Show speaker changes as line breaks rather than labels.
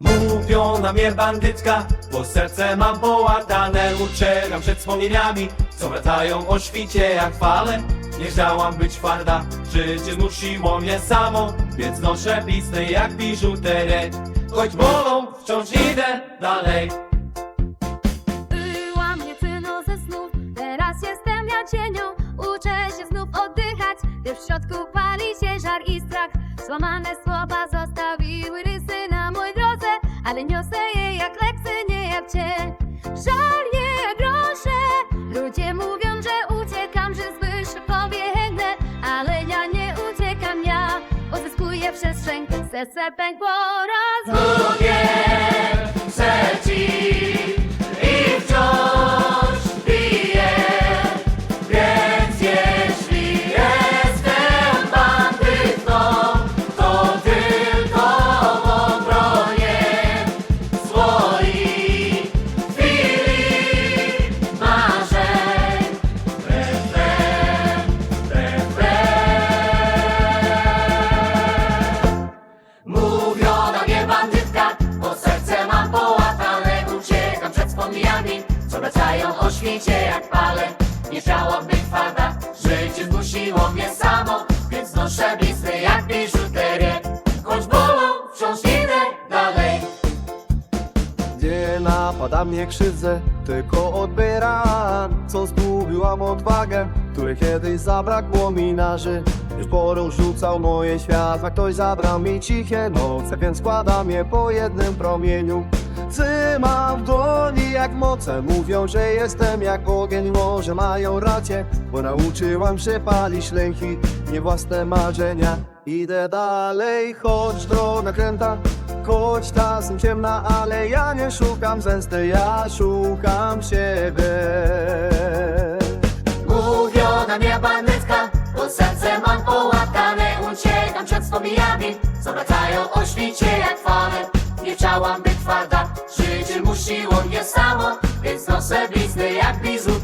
Mówią na mnie bandytka, bo serce mam połatane. Uciekam przed wspomnieniami, co wracają o świcie jak fale. Nie chciałam być twarda, życie zmusiło mnie samo. Więc noszę blizny jak biżuterię Choć bolą, wciąż idę dalej
środku pali się żar i strach. Złamane słowa zostawiły rysy na mojej drodze Ale niosę je jak leksy, nie jak cię. Żal je jak grosze. Ludzie mówią, że uciekam, że zbyt pobiegnę Ale ja nie uciekam, ja Odzyskuję przestrzeń, serce pękło raz
serci i wracają o świecie jak pale. Nie chciałam być twarda, życie zmusiło mnie samo Więc noszę blizny jak biżuterię. Choć bolą, wciąż idę dalej.
Nie napada mnie krzywdzę, tylko odbieram Co zgubiłam odwagę, której kiedyś zabrakło mi na Już porą rzucał moje światła, ktoś zabrał mi ciche noce Więc składam je po jednym promieniu Trzymam w dłoni jak moce. Mówią, że jestem jak ogień Może mają rację, bo nauczyłam się palić lęki Nie własne marzenia. Idę dalej, choć droga kręta Choć czasem ciemna, ale ja nie szukam zemsty Ja szukam siebie.
Mówią na mnie bandytka, bo serce mam połatane Uciekam przed wspomnieniami, co wracają o świcie jak samo Więc noszę blizny jak biżuterię